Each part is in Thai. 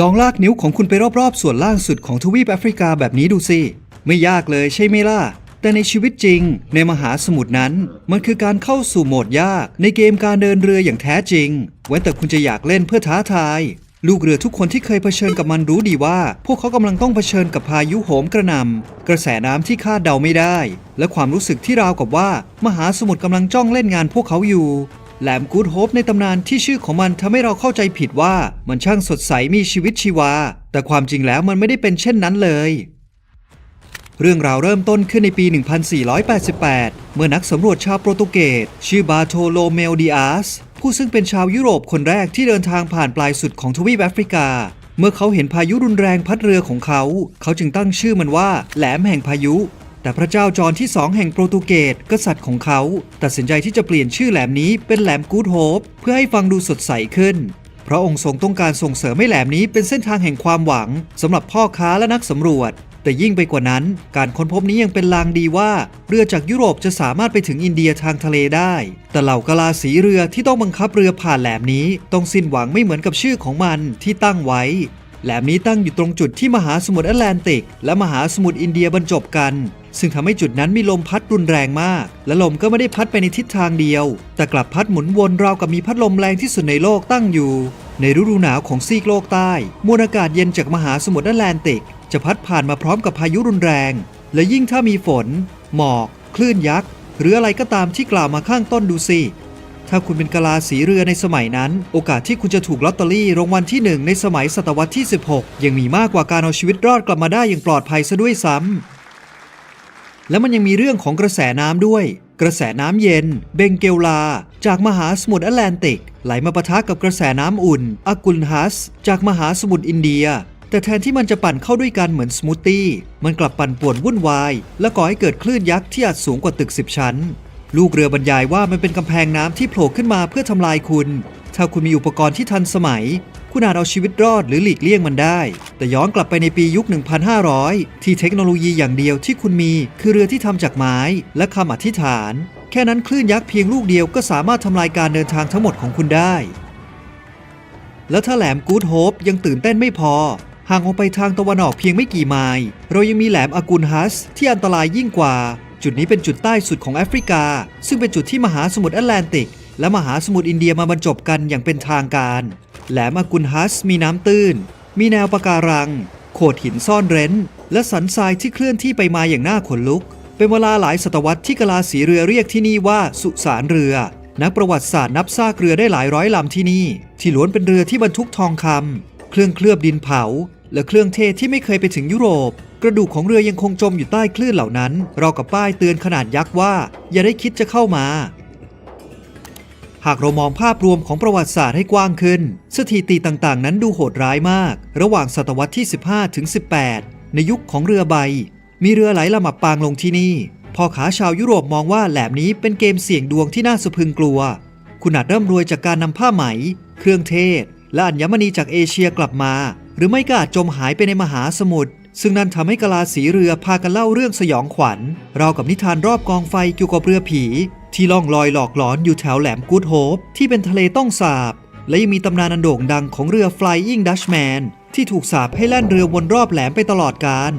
ลองลากนิ้วของคุณไปรอบๆ ส่วนล่างสุดของทวีปแอฟริกาแบบนี้ดูสิ ไม่ยากเลยใช่ไหมล่ะ แต่ในชีวิตจริง ในมหาสมุทรนั้น มันคือการเข้าสู่โหมดยาก ในเกมการเดินเรืออย่างแท้จริงเว้แต่คุณจะอยากเล่นเพื่อท้าทาย ลูกเรือทุกคนที่เคยเผชิญกับมันรู้ดีว่า พวกเขากำลังต้องเผชิญกับพายุโหมกระหน่ำกระแสน้ำที่คาดเดาไม่ได้ และความรู้สึกที่ราวกับว่า มหาสมุทรกำลังจ้องเล่นงานพวกเขาอยู่ แหลมกูดโฮปในตำนานที่ชื่อของมันทำให้เราเข้าใจผิดว่ามันช่างสดใสมีชีวิตชีวา แต่ความจริงแล้วมันไม่ได้เป็นเช่นนั้นเลย เรื่องราวเริ่มต้นขึ้นในปี 1488 เมื่อนักสำรวจชาวโปรตุเกสชื่อบาโทโลเมลดิอาสผู้ซึ่งเป็นชาวยุโรปคนแรกที่เดินทางผ่านปลายสุดของทวีปแอฟริกา เมื่อเขาเห็นพายุรุนแรงพัดเรือของเขา เขาจึงตั้งชื่อมันว่าแหลมแห่งพายุ แต่พระเจ้าจอห์นที่สองแห่งโปรตุเกสกษัตริย์ของเขา ตัดสินใจที่จะเปลี่ยนชื่อแหลมนี้เป็นแหลมกูดโฮปเพื่อให้ฟังดูสดใสขึ้น พระองค์ทรงต้องการส่งเสริมให้แหลมนี้เป็นเส้นทางแห่งความหวังสำหรับพ่อค้าและนักสำรวจ แต่ยิ่งไปกว่านั้น การค้นพบนี้ยังเป็นลางดีว่า เรือจากยุโรปจะสามารถไปถึงอินเดียทางทะเลได้ แต่เหล่ากะลาสีเรือที่ต้องบังคับเรือผ่านแหลมนี้ต้องสิ้นหวังไม่เหมือนกับชื่อของมันที่ตั้งไว้แหลมนี้ตั้งอยู่ตรงจุดที่มหาสมุทรแอตแลนติก และมหาสมุทรอินเดียบรรจบกัน ซึ่งทำให้จุดนั้นมีลมพัดรุนแรงมาก และลมก็ไม่ได้พัดไปในทิศทางเดียว แต่กลับพัดหมุนวนราวกับมีพัดลมแรงที่สุดในโลกตั้งอยู่ ในฤดูหนาวของซีกโลกใต้มวลอากาศเย็นจากมหาสมุทรแอตแลนติก จะพัดผ่านมาพร้อมกับพายุรุนแรง และยิ่งถ้ามีฝน หมอก คลื่นยักษ์ หรืออะไรก็ตามที่กล่าวมาข้างต้นดูสิถ้าคุณเป็นกะลาสีเรือในสมัยนั้น โอกาสที่คุณจะถูกลอตเตอรี่รางวัลที่หนึ่งในสมัยศตวรรษที่ 16 ยังมีมากกว่าการเอาชีวิตรอดกลับมาได้อย่างปลอดภัยซะด้วยซ้ำ และมันยังมีเรื่องของกระแสน้ำด้วย กระแสน้ำเย็น เบงเกลลา จากมหาสมุทรแอตแลนติก ไหลมาปะทะกับกระแสน้ำอุ่นอากุลฮัส จากมหาสมุทรอินเดีย แต่แทนที่มันจะปั่นเข้าด้วยกันเหมือนสมูทตี้มันกลับปั่นป่วนวุ่นวาย และก่อให้เกิดคลื่นยักษ์ที่อาจสูงกว่าตึก 10 ชั้น ลูกเรือบรรยายว่ามันเป็นกำแพงน้ำที่โผล่ขึ้นมาเพื่อทำลายคุณ ถ้าคุณมีอุปกรณ์ที่ทันสมัย คุณอาจเอาชีวิตรอดหรือหลีกเลี่ยงมันได้ แต่ย้อนกลับไปในปียุค 1,500 ที่เทคโนโลยีอย่างเดียวที่คุณมีคือเรือที่ทำจากไม้และคำอธิษฐาน แค่นั้นคลื่นยักษ์เพียงลูกเดียวก็สามารถทำลายการเดินทางทั้งหมดของคุณได้ แล้วถ้าแหลมกูดโฮปยังตื่นเต้นไม่พอห่างออกไปทางตะวันออกเพียงไม่กี่ไมล์เรายังมีแหลมอากุลฮัสที่อันตรายยิ่งกว่า จุดนี้เป็นจุดใต้สุดของแอฟริกา ซึ่งเป็นจุดที่มหาสมุทรแอตแลนติก และมหาสมุทรอินเดียมาบรรจบกันอย่างเป็นทางการ แหลมอากุลฮัสมีน้ำตื้น มีแนวปะการัง โขดหินซ่อนเร้น และสันทรายที่เคลื่อนที่ไปมาอย่างน่าขนลุก เป็นเวลาหลายศตวรรษที่กะลาสีเรือเรียกที่นี่ว่าสุสานเรือ นักประวัติศาสตร์นับซากเรือได้หลายร้อยลำที่นี่ ที่ล้วนเป็นเรือที่บรรทุกทองคำเครื่องเคลือบดินเผา และเครื่องเทศที่ไม่เคยไปถึงยุโรปกระดูกของเรือยังคงจมอยู่ใต้คลื่นเหล่านั้น เรากับป้ายเตือนขนาดยักษ์ว่า อย่าได้คิดจะเข้ามา หากเรามองภาพรวมของประวัติศาสตร์ให้กว้างขึ้น สถิติต่างๆ นั้นดูโหดร้ายมาก ระหว่างศตวรรษที่ 15 ถึง 18 ในยุคของเรือใบ มีเรือไหลลำอับปางลงที่นี่พ่อขาชาวยุโรปมองว่าแหลมนี้เป็นเกมเสี่ยงดวงที่น่าสะพึงกลัว คุณอาจเริ่มรวยจากการนำผ้าไหม เครื่องเทศ และอัญมณีจากเอเชียกลับมา หรือไม่ก็อาจจมหายไปในมหาสมุทรซึ่งนั่นทำให้กะลาสีเรือพากันเล่าเรื่องสยองขวัญ เราวกับนิทานรอบกองไฟเกี่ยวกับเรือผี ที่ล่องลอยหลอกหลอนอยู่แถวแหลมกูดโฮปที่เป็นทะเลต้องสาบ และยังมีตำนานอันโด่งดังของเรือ Flying Dutchman ที่ถูกสาปให้แล่นเรือวนรอบแหลมไปตลอดกาล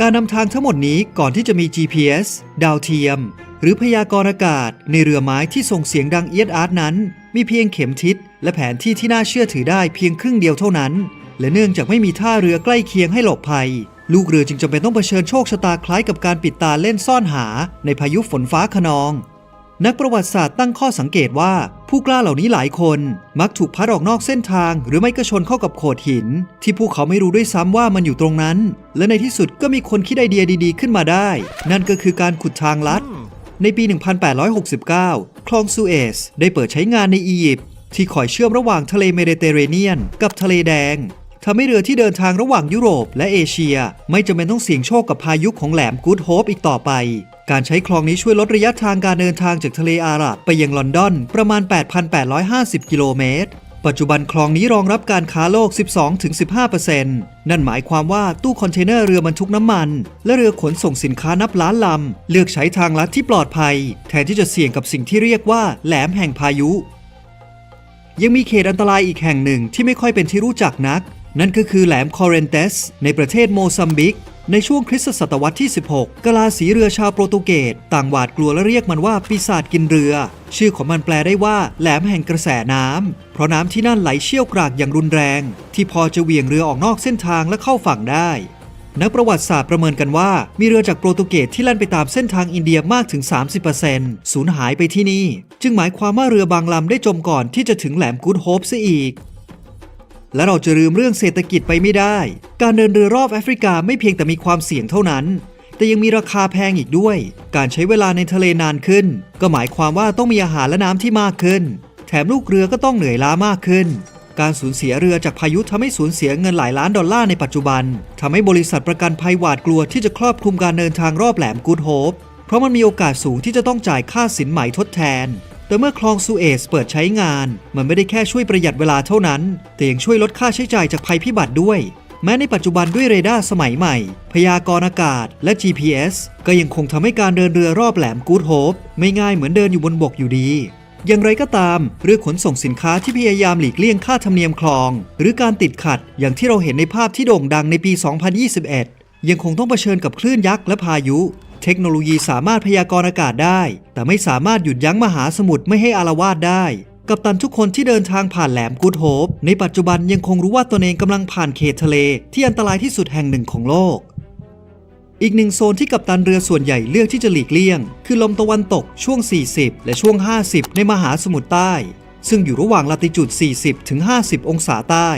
การนำทางทั้งหมดนี้ก่อนที่จะมี GPS ดาวเทียม หรือพยากรณ์อากาศในเรือไม้ที่ส่งเสียงดังเอียดอาร์ตนั้น มีเพียงเข็มทิศและแผนที่ที่น่าเชื่อถือได้เพียงครึ่งเดียวเท่านั้น และเนื่องจากไม่มีท่าเรือใกล้เคียงให้หลบภัย ลูกเรือจึงจำเป็นต้องเผชิญโชคชะตาคล้ายกับการปิดตาเล่นซ่อนหาในพายุฝนฟ้าขนอง นักประวัติศาสตร์ตั้งข้อสังเกตว่าผู้กล้าเหล่านี้หลายคน มักถูกพัดออกนอกเส้นทาง หรือไม่ก็ชนเข้ากับโขดหิน ที่พวกเขาไม่รู้ด้วยซ้ำว่ามันอยู่ตรงนั้น และในที่สุดก็มีคนคิดไอเดียดีๆ ขึ้นมาได้ นั่นก็คือการขุดทางลัด ในปี 1869 คลองซูเอซได้เปิดใช้งานในอียิปต์ที่คอยเชื่อมระหว่างทะเลเมดิเตอร์เรเนียน กับทะเลแดง ทำให้เรือที่เดินทางระหว่างยุโรปและเอเชีย ไม่จำเป็นต้องเสี่ยงโชคกับพายุของแหลมกูดโฮปอีกต่อไป การใช้คลองนี้ช่วยลดระยะทางการเดินทางจากทะเลอาหรับไปยังลอนดอนประมาณ 8,850 กิโลเมตรปัจจุบันคลองนี้รองรับการค้าโลก 12-15%นั่นหมายความว่าตู้คอนเทนเนอร์เรือบรรทุกน้ำมัน และเรือขนส่งสินค้านับล้านลำ เลือกใช้ทางลัดที่ปลอดภัย แทนที่จะเสี่ยงกับสิ่งที่เรียกว่าแหลมแห่งพายุ ยังมีเขตอันตรายอีกแห่งหนึ่งที่ไม่ค่อยเป็นที่รู้จักนัก นั่นก็คือแหลมคอเรนเตส ในประเทศโมซัมบิก ในช่วงคริสตศตวรรษที่ 16 กลาสีเรือชาวโปรตุเกสต่างหวาดกลัวและเรียกมันว่าปีศาจกินเรือ ชื่อของมันแปลได้ว่าแหลมแห่งกระแสน้ำเพราะน้ำที่นั่นไหลเชี่ยวกรากอย่างรุนแรง ที่พอจะเหวี่ยงเรือออกนอกเส้นทางและเข้าฝั่งได้นักประวัติศาสตร์ประเมินกันว่า มีเรือจากโปรตุเกสที่แล่นไปตามเส้นทางอินเดียมากถึง 30%สูญหายไปที่นี่ จึงหมายความว่าเรือบางลำได้จมก่อนที่จะถึงแหลมกูดโฮปซะอีก และเราจะลืมเรื่องเศรษฐกิจไปไม่ได้ การเดินเรือรอบแอฟริกาไม่เพียงแต่มีความเสี่ยงเท่านั้น แต่ยังมีราคาแพงอีกด้วย การใช้เวลาในทะเลนานขึ้น ก็หมายความว่าต้องมีอาหารและน้ำที่มากขึ้น แถมลูกเรือก็ต้องเหนื่อยล้ามากขึ้น การสูญเสียเรือจากพายุทำให้สูญเสียเงินหลายล้านดอลลาร์ในปัจจุบันทำให้บริษัทประกันภัยหวาดกลัวที่จะครอบคลุมการเดินทางรอบแหลมกูดโฮปเพราะมันมีโอกาสสูงที่จะต้องจ่ายค่าสินไหมทดแทน แต่เมื่อคลองซูเอซเปิดใช้งาน มันไม่ได้แค่ช่วยประหยัดเวลาเท่านั้น แต่ยังช่วยลดค่าใช้จ่ายจากภัยพิบัติด้วย แม้ในปัจจุบันด้วยเรดาร์สมัยใหม่ พยากรณ์อากาศ และ GPS ก็ยังคงทำให้การเดินเรือรอบแหลมกูดโฮปไม่ง่ายเหมือนเดินอยู่บนบกอยู่ดีอย่างไรก็ตาม เรื่องขนส่งสินค้าที่พยายามหลีกเลี่ยงค่าธรรมเนียมคลอง หรือการติดขัดอย่างที่เราเห็นในภาพที่โด่งดังในปี 2021 ยังคงต้องเผชิญกับคลื่นยักษ์และพายุ เทคโนโลยีสามารถพยากรณ์อากาศได้ แต่ไม่สามารถหยุดยั้งมหาสมุทรไม่ให้อารวาสได้ กัปตันทุกคนที่เดินทางผ่านแหลมกูดโฮปในปัจจุบันยังคงรู้ว่าตนเองกำลังผ่านเขตทะเลที่อันตรายที่สุดแห่งหนึ่งของโลก อีกหนึ่งโซนที่กัปตันเรือส่วนใหญ่เลือกที่จะหลีกเลี่ยง คือลมตะวันตกช่วง 40 และช่วง 50 ในมหาสมุทรใต้ ซึ่งอยู่ระหว่างลาติจูด 40 ถึง 50 องศาใต้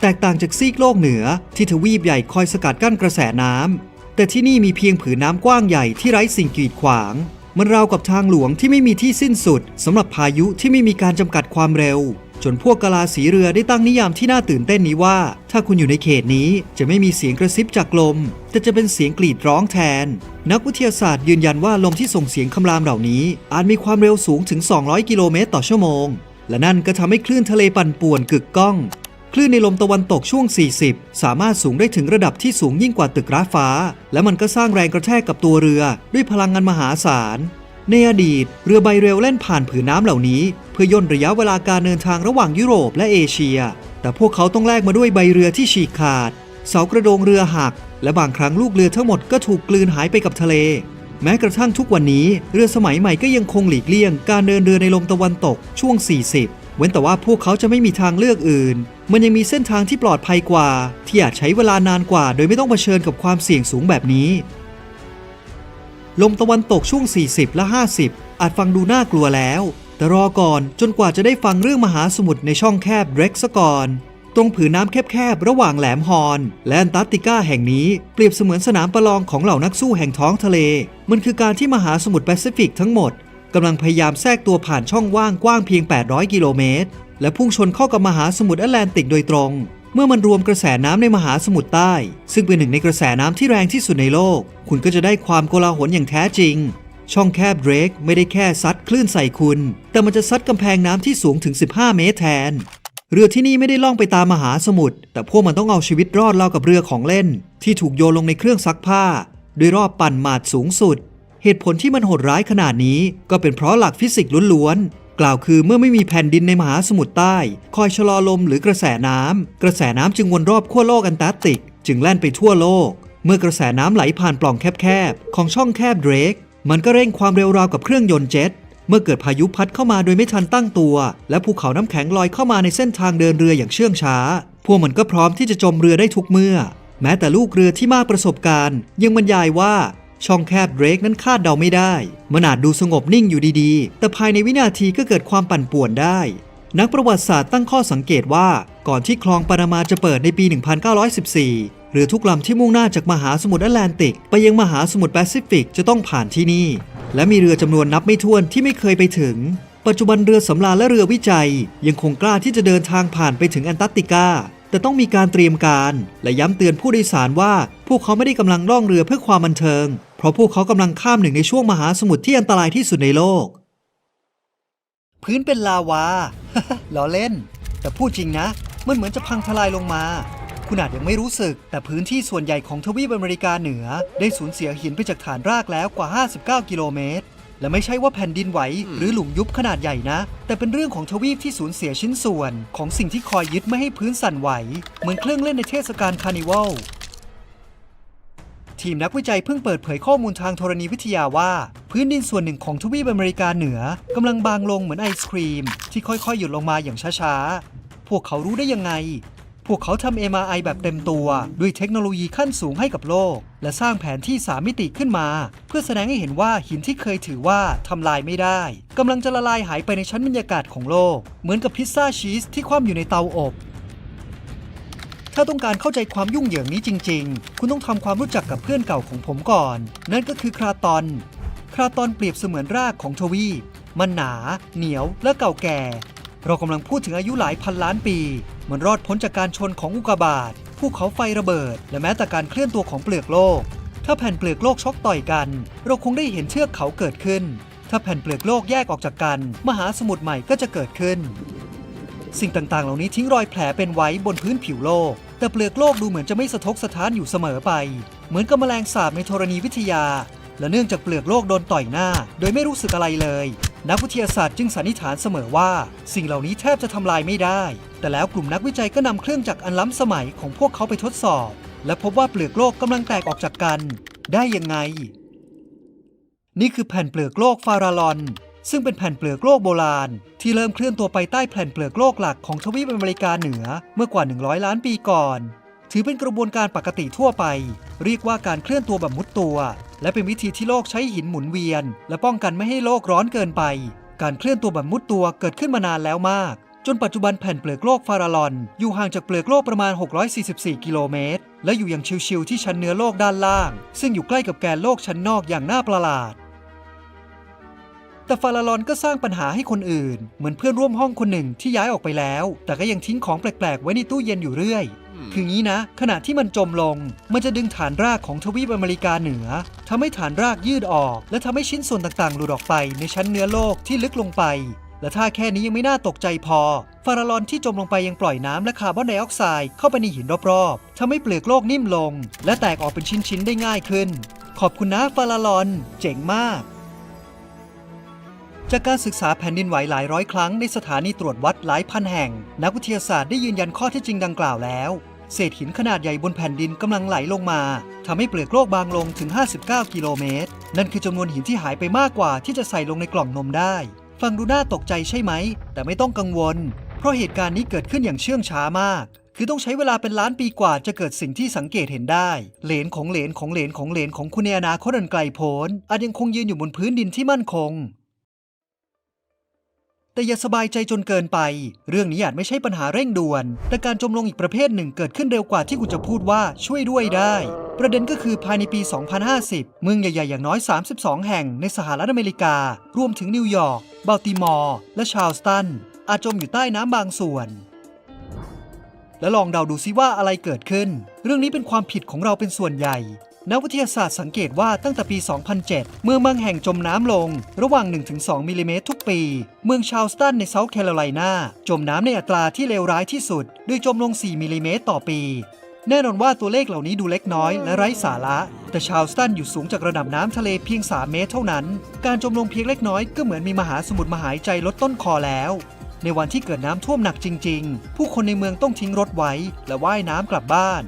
แตกต่างจากซีกโลกเหนือที่ทวีปใหญ่คอยสกัดกั้นกระแสน้ำ แต่ที่นี่มีเพียงผืนน้ำกว้างใหญ่ที่ไร้สิ่งกีดขวาง มันราวกับทางหลวงที่ไม่มีที่สิ้นสุดสำหรับพายุที่ไม่มีการจำกัดความเร็ว จนพวกกะลาสีเรือได้ตั้งนิยามที่น่าตื่นเต้นนี้ว่า ถ้าคุณอยู่ในเขตนี้จะไม่มีเสียงกระซิบจากลม แต่จะเป็นเสียงกรีดร้องแทน นักวิทยาศาสตร์ยืนยันว่าลมที่ส่งเสียงคำรามเหล่านี้ อาจมีความเร็วสูงถึง 200 กิโลเมตรต่อชั่วโมง และนั่นก็ทำให้คลื่นทะเลปั่นป่วนกึกก้อง คลื่นในลมตะวันตกช่วง 40 สามารถสูงได้ถึงระดับที่สูงยิ่งกว่าตึกร้าฟ้า และมันก็สร้างแรงกระแทกกับตัวเรือ ด้วยพลังงานมหาศาล ในอดีต เรือใบเร็วเล่นผ่านผืนน้ำเหล่านี้ เพื่อย่นระยะเวลาการเดินทางระหว่างยุโรปและเอเชีย แต่พวกเขาต้องแลกมาด้วยใบเรือที่ฉีกขาด เสากระโดงเรือหัก และบางครั้งลูกเรือทั้งหมดก็ถูกกลืนหายไปกับทะเล แม้กระทั่งทุกวันนี้ เรือสมัยใหม่ก็ยังคงหลีกเลี่ยง การเดินเรือในลมตะวันตกช่วง 40 เว้นแต่ว่าพวกเขาจะไม่มีทางเลือกอื่น มันยังมีเส้นทางที่ปลอดภัยกว่า ที่อาจใช้เวลานานกว่า โดยไม่ต้องเผชิญกับความเสี่ยงสูงแบบนี้ ลมตะวันตกช่วง 40 และ 50 อาจฟังดูน่ากลัวแล้ว แต่รอก่อนจนกว่าจะได้ฟังเรื่องมหาสมุทรในช่องแคบเร็กซะก่อนตรงผืนน้ำแคบๆ ระหว่างแหลมฮอนและแอนตาร์กติกาแห่งนี้เปรียบเสมือนสนามประลองของเหล่านักสู้แห่งท้องทะเล มันคือการที่มหาสมุทรแปซิฟิกทั้งหมดกำลังพยายามแทรกตัวผ่านช่องว่างกว้างเพียง 800 กิโลเมตร และพุ่งชนเข้ากับมหาสมุทรแอตแลนติกโดยตรง เมื่อมันรวมกระแสน้ำในมหาสมุทรใต้ ซึ่งเป็นหนึ่งในกระแสน้ำที่แรงที่สุดในโลก คุณก็จะได้ความโกลาหลอย่างแท้จริง ช่องแคบเดรกไม่ได้แค่ซัดคลื่นใส่คุณ แต่มันจะซัดกำแพงน้ำที่สูงถึง 15 เมตรแทน เรือที่นี่ไม่ได้ล่องไปตามมหาสมุทรแต่พวกมันต้องเอาชีวิตรอดเล่ากับเรือของเล่น ที่ถูกโยนลงในเครื่องซักผ้าด้วยรอบปั่นหมาดสูงสุด เหตุผลที่มันโหดร้ายขนาดนี้ ก็เป็นเพราะหลักฟิสิกส์ล้วน กล่าวคือเมื่อไม่มีแผ่นดินในมหาสมุทรใต้ คอยชะลอลมหรือกระแสน้ำกระแสน้ำจึงวนรอบขั้วโลกแอนตาร์กติก จึงแล่นไปทั่วโลก เมื่อกระแสน้ำไหลผ่านปล่องแคบๆ ของช่องแคบเดรก มันก็เร่งความเร็วราวกับเครื่องยนต์เจ็ต เมื่อเกิดพายุพัดเข้ามาโดยไม่ทันตั้งตัว และภูเขาน้ำแข็งลอยเข้ามาในเส้นทางเดินเรืออย่างเชื่องช้า พวกมันก็พร้อมที่จะจมเรือได้ทุกเมื่อ แม้แต่ลูกเรือที่มากประสบการณ์ ยังบรรยายว่า ช่องแคบเดรกนั้นคาดเดาไม่ได้ มันอาจดูสงบนิ่งอยู่ดีๆ แต่ภายในวินาทีก็เกิดความปั่นป่วนได้ นักประวัติศาสตร์ตั้งข้อสังเกตว่าก่อนที่คลองปานามาจะเปิดในปี 1914เรือทุกลำที่มุ่งหน้าจากมหาสมุทรแอตแลนติก ไปยังมหาสมุทรแปซิฟิกจะต้องผ่านที่นี่ และมีเรือจำนวนนับไม่ถ้วนที่ไม่เคยไปถึง ปัจจุบันเรือสำราญและเรือวิจัย ยังคงกล้าที่จะเดินทางผ่านไปถึงแอนตาร์กติกาแต่ต้องมีการเตรียมการ และย้ำเตือนผู้โดยสารว่า พวกเขาไม่ได้กำลังล่องเรือเพื่อความบันเทิง เพราะพวกเขากำลังข้ามหนึ่งในช่วงมหาสมุทรที่อันตรายที่สุดในโลก พื้นเป็นลาวา ล้อเล่น แต่พูดจริงนะ มันเหมือนจะพังทลายลงมา คุณอาจยังไม่รู้สึก แต่พื้นที่ส่วนใหญ่ของทวีปอเมริกาเหนือ ได้สูญเสียหินไปจากฐานรากแล้วกว่า 59 กิโลเมตร และไม่ใช่ว่าแผ่นดินไหวหรือหลุมยุบขนาดใหญ่นะ แต่เป็นเรื่องของทวีปที่สูญเสียชิ้นส่วน ของสิ่งที่คอยยึดไม่ให้พื้นสั่นไหว เหมือนเครื่องเล่นในเทศกาลคาร์นิวัล ทีมนักวิจัยเพิ่งเปิดเผยข้อมูลทางธรณีวิทยาว่า พื้นดินส่วนหนึ่งของทวีปอเมริกาเหนือกำลังบางลงเหมือนไอศครีม ที่ค่อยๆ หยุดลงมาอย่างช้าๆ พวกเขารู้ได้ยังไง พวกเขาทำ MRI แบบเต็มตัว ด้วยเทคโนโลยีขั้นสูงให้กับโลก และสร้างแผนที่ 3 มิติขึ้นมา เพื่อแสดงให้เห็นว่าหินที่เคยถือว่าทำลายไม่ได้กำลังจะละลายหายไปในชั้นบรรยากาศของโลก เหมือนกับพิซซ่าชีสที่คว่ำอยู่ในเตาอบ ถ้าต้องการเข้าใจความยุ่งเหยิงนี้จริง ๆ คุณต้องทำความรู้จักกับเพื่อนเก่าของผมก่อน นั่นก็คือคราตอน คราตอนเปรียบเสมือนรากของทวีปมันหนา เหนียวและเก่าแก่ เรากำลังพูดถึงอายุหลายพันล้านปี มันรอดพ้นจากการชนของอุกกาบาตภูเขาไฟระเบิด และแม้แต่การเคลื่อนตัวของเปลือกโลก ถ้าแผ่นเปลือกโลกช็อกต่อยกัน เราคงได้เห็นเชือกเขาเกิดขึ้น ถ้าแผ่นเปลือกโลกแยกออกจากกัน มหาสมุทรใหม่ก็จะเกิดขึ้น สิ่งต่างๆ เหล่านี้ทิ้งรอยแผลเป็นไว้บนพื้นผิวโลก แต่เปลือกโลกดูเหมือนจะไม่สะทกสะท้านอยู่เสมอไป เหมือนกับแมลงสาบในธรณีวิทยา และเนื่องจากเปลือกโลกโดนต่อยหน้า โดยไม่รู้สึกอะไรเลย นักวิทยาศาสตร์จึงสันนิษฐานเสมอว่า สิ่งเหล่านี้แทบจะทำลายไม่ได้ แต่แล้วกลุ่มนักวิจัยก็นำเครื่องจักรอันล้ำสมัยของพวกเขาไปทดสอบ และพบว่าเปลือกโลกกำลังแตกออกจากกัน ได้ยังไง นี่คือแผ่นเปลือกโลกฟาราลอน ซึ่งเป็นแผ่นเปลือกโลกโบราณ ที่เริ่มเคลื่อนตัวไปใต้แผ่นเปลือกโลกหลักของทวีปอเมริกาเหนือเมื่อกว่า 100 ล้านปีก่อน ถือเป็นกระบวนการปกติทั่วไป เรียกว่าการเคลื่อนตัวแบบมุดตัว และเป็นวิธีที่โลกใช้หินหมุนเวียน และป้องกันไม่ให้โลกร้อนเกินไป การเคลื่อนตัวแบบมุดตัวเกิดขึ้นมานานแล้วมาก จนปัจจุบันแผ่นเปลือกโลกฟาราลอน อยู่ห่างจากเปลือกโลกประมาณ 644 กิโลเมตรและอยู่อย่างชิวๆที่ชั้นเนื้อโลกด้านล่าง ซึ่งอยู่ใกล้กับแกนโลกชั้นนอกอย่างน่าประหลาด แต่ฟาราลอนก็สร้างปัญหาให้คนอื่น เหมือนเพื่อนร่วมห้องคนหนึ่งที่ย้ายออกไปแล้ว แต่ก็ยังทิ้งของแปลกๆ ไว้ในตู้เย็นอยู่เรื่อย คืองี้นะ ขณะที่มันจมลง มันจะดึงฐานรากของทวีปอเมริกาเหนือทำให้ฐานรากยืดออก และทำให้ชิ้นส่วนต่างๆ หลุดออกไปในชั้นเนื้อโลกที่ลึกลงไป และถ้าแค่นี้ยังไม่น่าตกใจพอ ฟาราลอนที่จมลงไปยังปล่อยน้ำและคาร์บอนไดออกไซด์เข้าไปในหินรอบๆทำให้เปลือกโลกนิ่มลง และแตกออกเป็นชิ้นๆได้ง่ายขึ้น ขอบคุณนะฟาราลอน เจ๋งมาก จากการศึกษาแผ่นดินไหวหลายร้อยครั้งในสถานีตรวจวัดหลายพันแห่ง นักวิทยาศาสตร์ได้ยืนยันข้อเท็จจริงดังกล่าวแล้ว เศษหินขนาดใหญ่บนแผ่นดินกำลังไหลลงมาทำให้เปลือกโลกบางลงถึง 59 กิโลเมตร นั่นคือจำนวนหินที่หายไปมากกว่าที่จะใส่ลงในกล่องนมได้ ฟังดูน่าตกใจใช่ไหม แต่ไม่ต้องกังวล เพราะเหตุการณ์นี้เกิดขึ้นอย่างเชื่องช้ามาก คือต้องใช้เวลาเป็นล้านปีกว่าจะเกิดสิ่งที่สังเกตเห็นได้ เหลนของเหลนของเหลนของเหลนของคุณในอนาคตอันไกลโพ้นอาจยังคงยืนอยู่บนพื้นดินที่มั่นคง แต่อย่าสบายใจจนเกินไป เรื่องนี้อาจไม่ใช่ปัญหาเร่งด่วน แต่การจมลงอีกประเภทหนึ่งเกิดขึ้นเร็วกว่าที่คุณจะพูดว่าช่วยด้วยได้ ประเด็นก็คือภายในปี 2050 เมืองใหญ่ๆ อย่างน้อย 32 แห่งในสหรัฐอเมริกา รวมถึงนิวยอร์ก บัลติมอร์ และชาร์ลสตัน อาจจมอยู่ใต้น้ำบางส่วนและลองเดาดูซิว่าอะไรเกิดขึ้น เรื่องนี้เป็นความผิดของเราเป็นส่วนใหญ่ นักวิทยาศาสตร์สังเกตว่าตั้งแต่ปี 2007 เมื่อบางแห่งจมน้ำลง ระหว่าง 1-2 มิลลิเมตรทุกปี เมืองชาลสตันในเซาท์แคโรไลนาจมน้ำในอัตราที่เลวร้ายที่สุด โดยจมลง 4 มิลลิเมตรต่อปี แน่นอนว่าตัวเลขเหล่านี้ดูเล็กน้อยและไร้สาระ แต่ชาร์ลสตันอยู่สูงจากระดับน้ำทะเลเพียง 3 เมตรเท่านั้น การจมลงเพียงเล็กน้อยก็เหมือนมีมหาสมุทรมาหายใจลดต้นคอแล้วในวันที่เกิดน้ำท่วมหนักจริง ๆ ผู้คนในเมืองต้องทิ้งรถไว้ และว่ายน้ำกลับบ้าน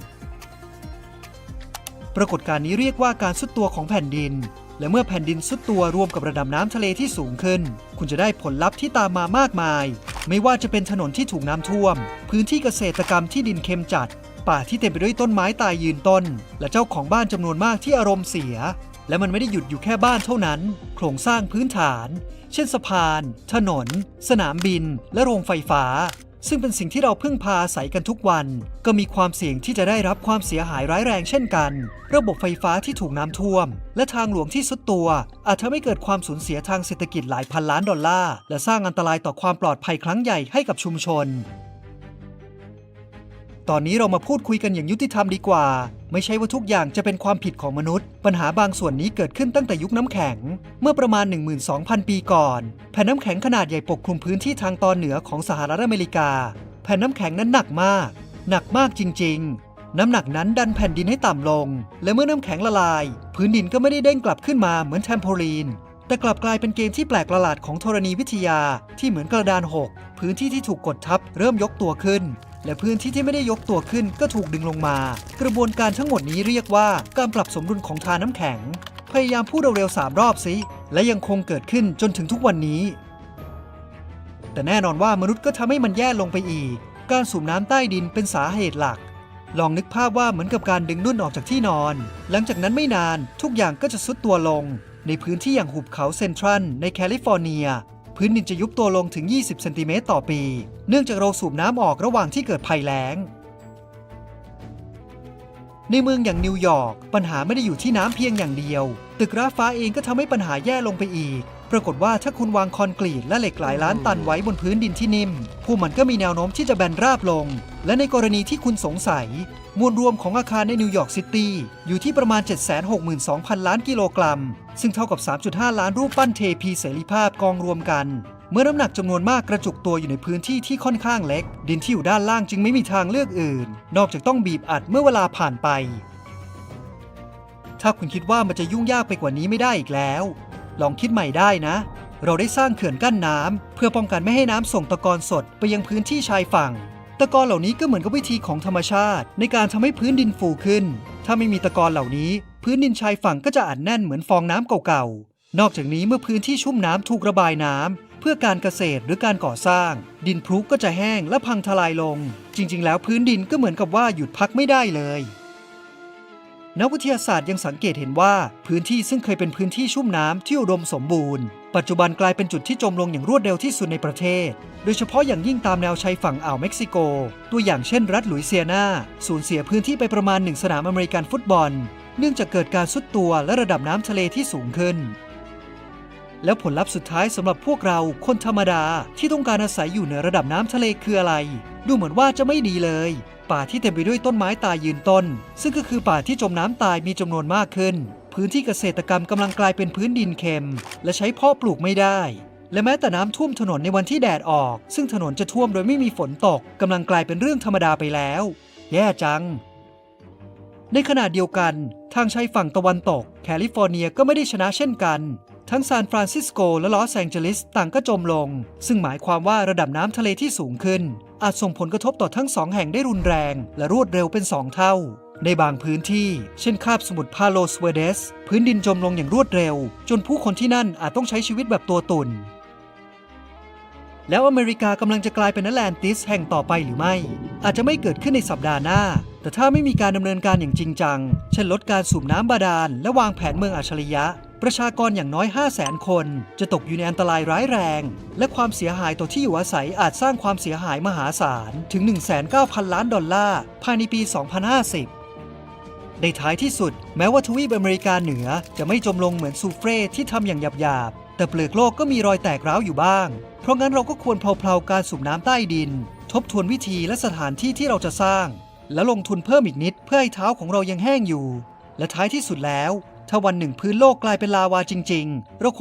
ปรากฏการณ์นี้เรียกว่าการสุดตัวของแผ่นดิน และเมื่อแผ่นดินสุดตัวรวมกับระดับน้ำทะเลที่สูงขึ้น คุณจะได้ผลลัพธ์ที่ตามมามากมาย ไม่ว่าจะเป็นถนนที่ถูกน้ำท่วม พื้นที่เกษตรกรรมที่ดินเค็มจัด ป่าที่เต็มไปด้วยต้นไม้ตายยืนต้น และเจ้าของบ้านจำนวนมากที่อารมณ์เสีย และมันไม่ได้หยุดอยู่แค่บ้านเท่านั้น โครงสร้างพื้นฐาน เช่นสะพาน ถนน สนามบิน และโรงไฟฟ้า ซึ่งเป็นสิ่งที่เราพึ่งพาอาศัยกันทุกวัน ก็มีความเสี่ยงที่จะได้รับความเสียหายร้ายแรงเช่นกัน ระบบไฟฟ้าที่ถูกน้ำท่วม และทางหลวงที่สุดตัว อาจทำให้เกิดความสูญเสียทางเศรษฐกิจหลายพันล้านดอลลาร์และสร้างอันตรายต่อความปลอดภัยครั้งใหญ่ให้กับชุมชน ตอนนี้เรามาพูดคุยกันอย่างยุติธรรมดีกว่า ไม่ใช่ว่าทุกอย่างจะเป็นความผิดของมนุษย์ ปัญหาบางส่วนนี้เกิดขึ้นตั้งแต่ยุคน้ำแข็ง เมื่อประมาณ 12,000 ปีก่อน แผ่นน้ำแข็งขนาดใหญ่ปกคลุมพื้นที่ทางตอนเหนือของสหรัฐอเมริกา แผ่นน้ำแข็งนั้นหนักมาก หนักมากจริง ๆ น้ำหนักนั้นดันแผ่นดินให้ต่ำลง และเมื่อน้ำแข็งละลาย พื้นดินก็ไม่ได้เด้งกลับขึ้นมาเหมือนแทมโพลีนแต่กลับกลายเป็นเกมที่แปลกประหลาดของธรณีวิทยาที่เหมือนกระดานหกพื้นที่ที่ถูกกดทับเริ่มยกตัวขึ้น และพื้นที่ที่ไม่ได้ยกตัวขึ้นก็ถูกดึงลงมา กระบวนการทั้งหมดนี้เรียกว่าการปรับสมดุลของทาน้ำแข็ง พยายามพูดเร็วๆสามรอบสิ และยังคงเกิดขึ้นจนถึงทุกวันนี้ แต่แน่นอนว่ามนุษย์ก็ทำให้มันแย่ลงไปอีก การสูบน้ำใต้ดินเป็นสาเหตุหลัก ลองนึกภาพว่าเหมือนกับการดึงนุ่นออกจากที่นอน หลังจากนั้นไม่นานทุกอย่างก็จะซุดตัวลง ในพื้นที่อย่างหุบเขาเซนทรัลในแคลิฟอร์เนีย พื้นดินจะยุบตัวลงถึง 20 เซนติเมตรต่อปี เนื่องจากเราสูบน้ำออกระหว่างที่เกิดภัยแล้ง ในเมืองอย่างนิวยอร์กปัญหาไม่ได้อยู่ที่น้ำเพียงอย่างเดียว ตึกร้าฟ้าเองก็ทำให้ปัญหาแย่ลงไปอีก ปรากฏว่าถ้าคุณวางคอนกรีตและเหล็กหลายล้านตันไว้บนพื้นดินที่นิ่มพวกมันก็มีแนวโน้มที่จะแบนราบลง และในกรณีที่คุณสงสัย มวลรวมของอาคารในนิวยอร์กซิตี้อยู่ที่ประมาณ 762,000 ล้านกิโลกรัม ซึ่งเท่ากับ 3.5 ล้านรูปปั้นเทพีเสรีภาพกองรวมกัน เมื่อน้ำหนักจำนวนมากกระจุกตัวอยู่ในพื้นที่ที่ค่อนข้างเล็ก ดินที่อยู่ด้านล่างจึงไม่มีทางเลือกอื่น นอกจากต้องบีบอัดเมื่อเวลาผ่านไป ถ้าคุณคิดว่ามันจะยุ่งยากไปกว่านี้ไม่ได้อีกแล้ว ลองคิดใหม่ได้นะเราได้สร้างเขื่อนกั้นน้ำเพื่อป้องกันไม่ให้น้ำส่งตะกอนสดไปยังพื้นที่ชายฝั่ง ตะกอนเหล่านี้ก็เหมือนกับวิธีของธรรมชาติ ในการทำให้พื้นดินฟูขึ้น ถ้าไม่มีตะกอนเหล่านี้ พื้นดินชายฝั่งก็จะอัดแน่นเหมือนฟองน้ำเก่าๆ นอกจากนี้เมื่อพื้นที่ชุ่มน้ำถูกระบายน้ำเพื่อการเกษตรหรือการก่อสร้าง ดินพรุกก็จะแห้งและพังทลายลง จริง ๆ แล้วพื้นดินก็เหมือนกับว่าหยุดพักไม่ได้เลยนักวิทยาศาสตร์ยังสังเกตเห็นว่าพื้นที่ซึ่งเคยเป็นพื้นที่ชุ่มน้ำที่อุดมสมบูรณ์ ปัจจุบันกลายเป็นจุดที่จมลงอย่างรวดเร็วที่สุดในประเทศ โดยเฉพาะอย่างยิ่งตามแนวชายฝั่งอ่าวเม็กซิโก ตัวอย่างเช่นรัฐหลุยเซียนา สูญเสียพื้นที่ไปประมาณหนึ่งสนามอเมริกันฟุตบอล เนื่องจากเกิดการซุดตัวและระดับน้ำทะเลที่สูงขึ้น แล้วผลลัพธ์สุดท้ายสำหรับพวกเราคนธรรมดาที่ต้องการอาศัยอยู่เหนือระดับน้ำทะเลคืออะไร ดูเหมือนว่าจะไม่ดีเลย ป่าที่เต็มไปด้วยต้นไม้ตายยืนต้น ซึ่งก็คือป่าที่จมน้ำตายมีจำนวนมากขึ้น พื้นที่เกษตรกรรมกำลังกลายเป็นพื้นดินเค็ม และใช้เพาะปลูกไม่ได้ และแม้แต่น้ำท่วมถนนในวันที่แดดออก ซึ่งถนนจะท่วมโดยไม่มีฝนตกกำลังกลายเป็นเรื่องธรรมดาไปแล้ว แย่จัง ในขณะเดียวกัน ทางชายฝั่งตะวันตก แคลิฟอร์เนียก็ไม่ได้ชนะเช่นกัน ทั้งซานฟรานซิสโกและลอสแองเจลิสต่างก็จมลง ซึ่งหมายความว่าระดับน้ำทะเลที่สูงขึ้น อาจส่งผลกระทบต่อทั้งสองแห่งได้รุนแรง และรวดเร็วเป็นสองเท่า ในบางพื้นที่ เช่นคาบสมุทรพาโลสเวเดส พื้นดินจมลงอย่างรวดเร็ว จนผู้คนที่นั่นอาจต้องใช้ชีวิตแบบตัวตุน แล้วอเมริกากำลังจะกลายเป็นแอตแลนติสแห่งต่อไปหรือไม่ อาจจะไม่เกิดขึ้นในสัปดาห์หน้า แต่ถ้าไม่มีการดำเนินการอย่างจริงจัง เช่นลดการสูบน้ำบาดาล และวางแผนเมืองอัจฉริยะ ประชากรอย่างน้อย 5 0 0แสนคน จะตกอยู่ในอันตรายร้ายแรง และความเสียหายต่อที่อยู่อาศัยอาจสร้างความเสียหายมหาศาลถึง 19,000 ล้านดอลลาร์ภายในปี 2050 ในท้ายที่สุด แม้ว่าทวีปอเมริกาเหนือจะไม่จมลงเหมือนซูเฟรที่ทำอย่างหยาบๆ แต่เปลือกโลกก็มีรอยแตกร้าวอยู่บ้าง เพราะงั้นเราก็ควรเพลาๆการสูบน้ำใต้ดิน ทบทวนวิธีและสถานที่ที่เราจะสร้าง และลงทุนเพิ่มอีกนิดเพื่อให้เท้าของเรายังแห้งอยู่ และท้ายที่สุดแล้ว ถ้าวันหนึ่งพื้นโลกกลายเป็นลาวาจริง ๆ เราคง